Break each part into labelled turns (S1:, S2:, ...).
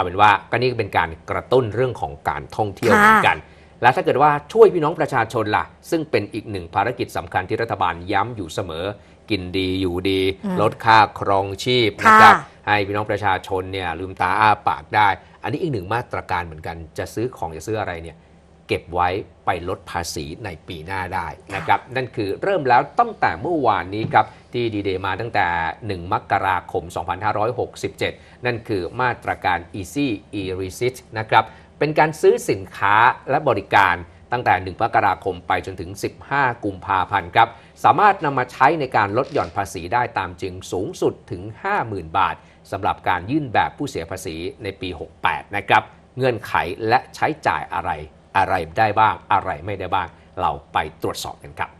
S1: เอาเป็นว่าก็นี่เป็นการกระตุ้นเรื่องของการท่องเที่ยว
S2: ค่ะ
S1: เหมือนกัน และถ้าเกิดว่าช่วยพี่น้องประชาชนล่ะ ซึ่งเป็นอีกหนึ่งภารกิจสำคัญที่รัฐบาลย้ำอยู่เสมอ กินดีอยู่ดี
S2: อืม
S1: ลดค่าครองชีพ
S2: ค่ะ
S1: นะครับให้พี่น้องประชาชนเนี่ยลืมตาอ้าปากได้ อันนี้อีกหนึ่งมาตรการเหมือนกันจะซื้อของจะซื้ออะไรเนี่ย เก็บไว้ไปลดภาษีในปีหน้าได้นะครับนั่นคือเริ่มแล้วตั้งแต่เมื่อวานนี้ครับที่ดีเดมาตั้งแต่ 1 มกราคม 2567 นั่นคือมาตรการ Easy e-receipt นะครับเป็นการซื้อสินค้าและบริการตั้งแต่ 1 มกราคมไปจนถึง 15 กุมภาพันธ์ครับ สามารถนำมาใช้ในการลดหย่อนภาษีได้ตามจริงสูงสุดถึง 50,000 บาทสำหรับการยื่นแบบผู้เสียภาษีในปี 68 นะครับ เงื่อนไขและใช้จ่ายอะไร อะไรได้บ้าง อะไรไม่ได้บ้าง เราไปตรวจสอบกันครับ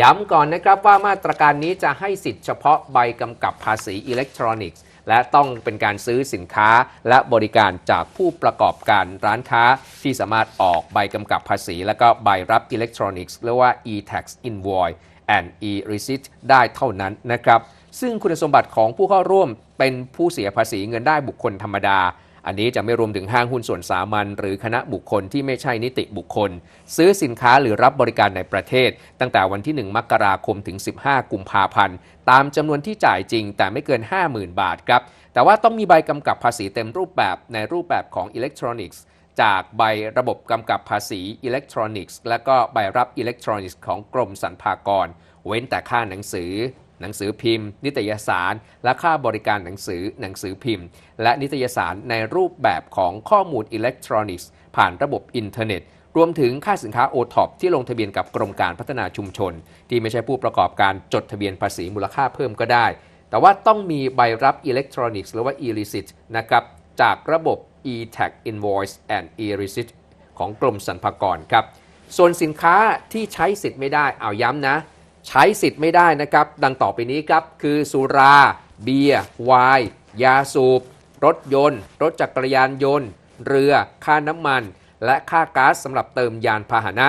S1: ย้ำก่อนนะครับว่ามาตรการนี้จะให้สิทธิ์เฉพาะใบกำกับภาษีอิเล็กทรอนิกส์ และต้องเป็นการซื้อสินค้าและบริการจากผู้ประกอบการร้านค้าที่สามารถออกใบกำกับภาษี และก็ใบรับอิเล็กทรอนิกส์หรือว่า e-tax invoice and e-receipt ได้เท่านั้นนะครับ ซึ่งคุณสมบัติของผู้เข้าร่วมเป็นผู้เสียภาษีเงินได้บุคคลธรรมดา อันนี้จะไม่รวมถึงห้างหุ้นส่วนสามัญหรือคณะบุคคลที่ไม่ใช่นิติบุคคล ซื้อสินค้าหรือรับบริการในประเทศ ตั้งแต่วันที่ 1 มกราคมถึง 15 กุมภาพันธ์ ตามจำนวนที่จ่ายจริง แต่ไม่เกิน 50,000 บาทครับ แต่ว่าต้องมีใบกำกับภาษีเต็มรูปแบบในรูปแบบของอิเล็กทรอนิกส์จากใบระบบกำกับภาษีอิเล็กทรอนิกส์ และก็ใบรับอิเล็กทรอนิกส์ของกรมสรรพากร เว้นแต่ค่าหนังสือ หนังสือพิมพ์ นิตยสาร และค่าบริการหนังสือหนังสือพิมพ์ และนิตยสารในรูปแบบของข้อมูลอิเล็กทรอนิกส์ ผ่านระบบอินเทอร์เน็ต รวมถึงค่าสินค้า o t o p ที่ลงทะเบียนกับกรมการพัฒนาชุมชน ที่ไม่ใช่ผู้ประกอบการจดทะเบียนภาษีมูลค่าเพิ่มก็ได้ แต่ว่าต้องมีใบรับอิเล็กทรอนิกส์หรือว่า e-receipt นะครับจากระบบ e-tax invoice and e-receipt ของกรมสรรพากรครับส่วนสินค้าที่ใช้สิทธิ์ไม่ได้เอาย้ำนะ ใช้สิทธิ์ไม่ได้นะครับ ดังต่อไปนี้ครับ คือสุรา เบียร์ไวน์ยาสูบ รถยนต์ รถจักรยานยนต์ เรือ ค่าน้ำมัน และค่าก๊าซสำหรับเติมยานพาหนะ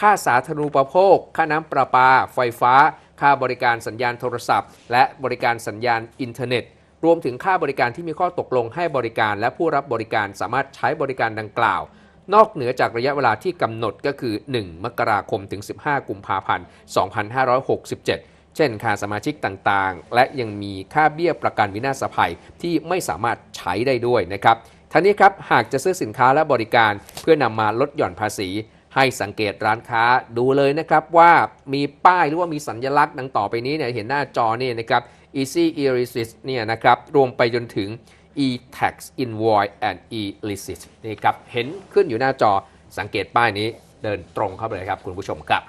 S1: ค่าสาธารณูปโภค ค่าน้ำประปา ไฟฟ้า ค่าบริการสัญญาณโทรศัพท์ และบริการสัญญาณอินเทอร์เน็ต รวมถึงค่าบริการที่มีข้อตกลงให้บริการ และผู้รับบริการสามารถใช้บริการดังกล่าว นอกเหนือจากระยะเวลาที่กำหนดก็คือ 1 มกราคมถึง 15 กุมภาพันธ์ 2567 เช่นค่าสมาชิกต่างๆ และยังมีค่าเบี้ยประกันวินาศภัยที่ไม่สามารถใช้ได้ด้วยนะครับทั้งนี้ครับหากจะซื้อสินค้าและบริการเพื่อนำมาลดหย่อนภาษี ให้สังเกตร้านค้าดูเลยนะครับว่ามีป้ายหรือว่ามีสัญลักษณ์ดังต่อไปนี้เนี่ยเห็นหน้าจอเนี่ยนะครับ Easy e-receipt เนี่ยนะครับรวมไปจนถึง e-tax invoice and e-receipt นี่ครับ เห็นขึ้นอยู่หน้าจอสังเกตป้ายนี้เดินตรงเข้าไปเลยครับคุณผู้ชมครับ